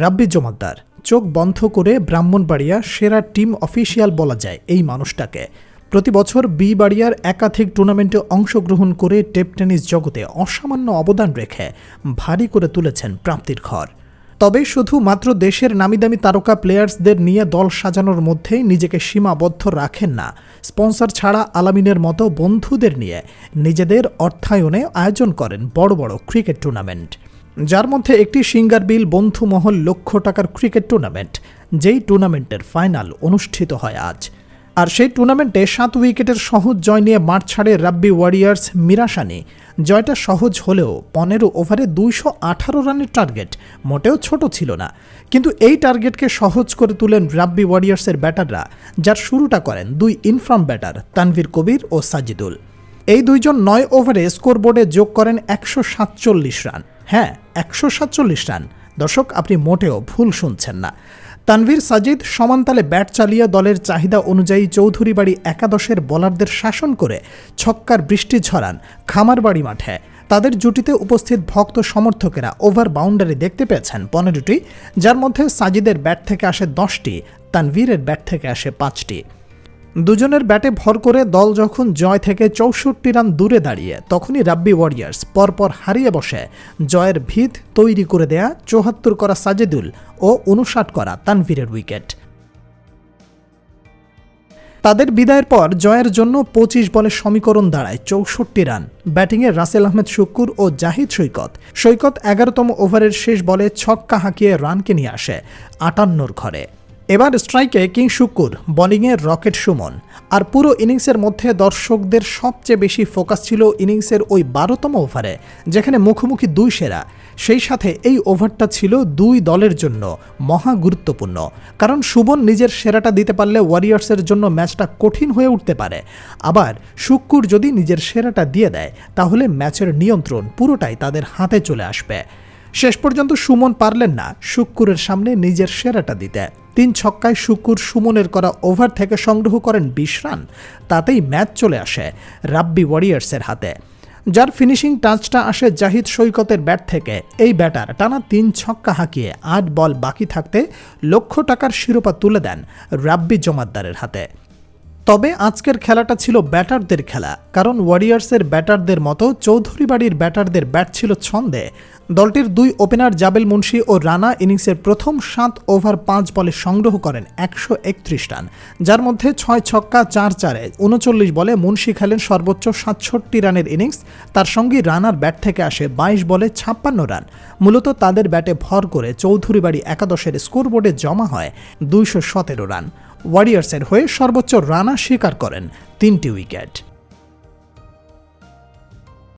রাব্বি জমাদ্দার, চোখ বন্ধ করে ব্রাহ্মণবাড়িয়া সেরা টিম অফিসিয়াল বলা যায় এই মানুষটাকে। প্রতি বছর বি বাড়িয়ার একাধিক টুর্নামেন্টে অংশগ্রহণ করে টেপ টেনিস জগতে অসামান্য অবদান রেখে ভারী করে তুলেছেন প্রাপ্তির ঘর। তবে শুধু মাত্র দেশের নামিদামি তারকা প্লেয়ার্সদের নিয়ে দল সাজানোর মধ্যেই নিজেকে সীমাবদ্ধ রাখেন না। স্পন্সর ছাড়া আলামিনের মতো বন্ধুদের নিয়ে নিজেদের অর্থায়নে আয়োজন করেন বড় বড় ক্রিকেট টুর্নামেন্ট। যার মধ্যে একটি সিঙ্গার বিল বন্ধুমহল লক্ষ টাকার ক্রিকেট টুর্নামেন্ট, যেই টুর্নামেন্টের ফাইনাল অনুষ্ঠিত হয় আজ। আর সেই টুর্নামেন্টে সাত উইকেটের সহজ জয় নিয়ে মাঠ ছাড়ে রাব্বি ওয়ারিয়ার্স মিরাসানি। জয়টা সহজ হলেও পনেরো ওভারে দুইশো আঠারো রানের টার্গেট মোটেও ছোট ছিল না। কিন্তু এই টার্গেটকে সহজ করে তুলেন রাব্বি ওয়ারিয়ার্সের ব্যাটাররা, যার শুরুটা করেন দুই in form batter Tanvir Kabir ও সাজিদুল। এই দুইজন নয় ওভারে স্কোরবোর্ডে যোগ করেন একশো সাতচল্লিশ রান। হ্যাঁ একশো সাতচল্লিশ রান। দর্শক, আপনি মোটেও ভুল শুনছেন না। তানভীর সাজিদ সমানতালে ব্যাট চালিয়ে দলের চাহিদা অনুযায়ী চৌধুরী বাড়ি একাদশের বোলারদের শাসন করে ছক্কার বৃষ্টি ঝরান খামারবাড়ি মাঠে। তাদের জুটিতে উপস্থিত ভক্ত সমর্থকেরা ওভার বাউন্ডারি দেখতে পেয়েছেন পনেরোটি, যার মধ্যে সাজিদের ব্যাট থেকে আসে দশটি, তানভীরের ব্যাট থেকে আসে পাঁচটি। দুজনের ব্যাটে ভর করে দল যখন জয় থেকে চৌষট্টি রান দূরে দাঁড়িয়ে, তখনই রাব্বি ওয়ারিয়ার্স পরপর হারিয়ে বসে। জয়ের ভিত তৈরি করে দেয়া চৌহাত্তর করা সাজেদুল ও উনষাট করা তানভীরের উইকেট। তাদের বিদায়ের পর জয়ের জন্য পঁচিশ বলে সমীকরণ দাঁড়ায় চৌষট্টি রান। ব্যাটিংয়ে রাসেল আহমেদ শুক্কুর ও জাহিদ সৈকত। সৈকত এগারোতম ওভারের শেষ বলে ছক্কা হাঁকিয়ে রানকে নিয়ে আসে আটান্নর ঘরে। এবার স্ট্রাইকে কিং শুকুর বোলিংয়ে রকেট সুমন। আর পুরো ইনিংসের মধ্যে দর্শকদের সবচেয়ে বেশি ফোকাস ছিল ইনিংসের ওই বারোতম ওভারে, যেখানে মুখোমুখি দুই সেরা। সেই সাথে এই ওভারটা ছিল দুই দলের জন্য মহা গুরুত্বপূর্ণ। কারণ সুবন নিজের সেরাটা দিতে পারলে ওয়ারিয়ার্সের জন্য ম্যাচটা কঠিন হয়ে উঠতে পারে। আবার শুক্কুর যদি নিজের সেরাটা দিয়ে দেয়, তাহলে ম্যাচের নিয়ন্ত্রণ পুরোটাই তাদের হাতে চলে আসবে। শেষ পর্যন্ত সুমন পারলেন না শুক্কুরের সামনে নিজের সেরাটা দিতে। তিন ছক্কায় শুকুর সুমনের করা ওভার থেকে সংগ্রহ করেন বিশ রান। তাতেই ম্যাচ চলে আসে রাব্বি ওয়ারিয়ার্সের হাতে। যার ফিনিশিং টাচটা আসে জাহিদ সৈকতের ব্যাট থেকে। এই ব্যাটার টানা তিন ছক্কা হাঁকিয়ে আট বল বাকি থাকতে লক্ষ টাকার শিরোপা তুলে দেন রাব্বি জমাদ্দারের হাতে। তবে আজকের খেলাটা ছিল ব্যাটারদের খেলা, কারণ ওয়ারিয়ার্সের ব্যাটারদের মতো চৌধুরী বাড়ির ব্যাটারদের ব্যাট ছিল ছন্দে। দলটির দুই ওপেনার জাবেল মুন্সি ও রানা ইনিংসের প্রথম সাত ওভার পাঁচ বলে সংগ্রহ করেন একশো একত্রিশ রান, যার মধ্যে ছয় ছক্কা, চার চারে উনচল্লিশ বলে মুন্সি খেলেন সর্বোচ্চ সাতষট্টি রানের ইনিংস, তার সঙ্গে রানার ব্যাট থেকে আসে বাইশ বলে ছাপ্পান্ন রান। মূলত তাদের ব্যাটে ভর করে চৌধুরী বাড়ি একাদশের স্কোরবোর্ডে জমা হয় দুইশো সতেরো রান। ওয়ারিয়ার্সের হয়ে সর্বোচ্চ রানা স্বীকার করেন তিনটি উইকেট।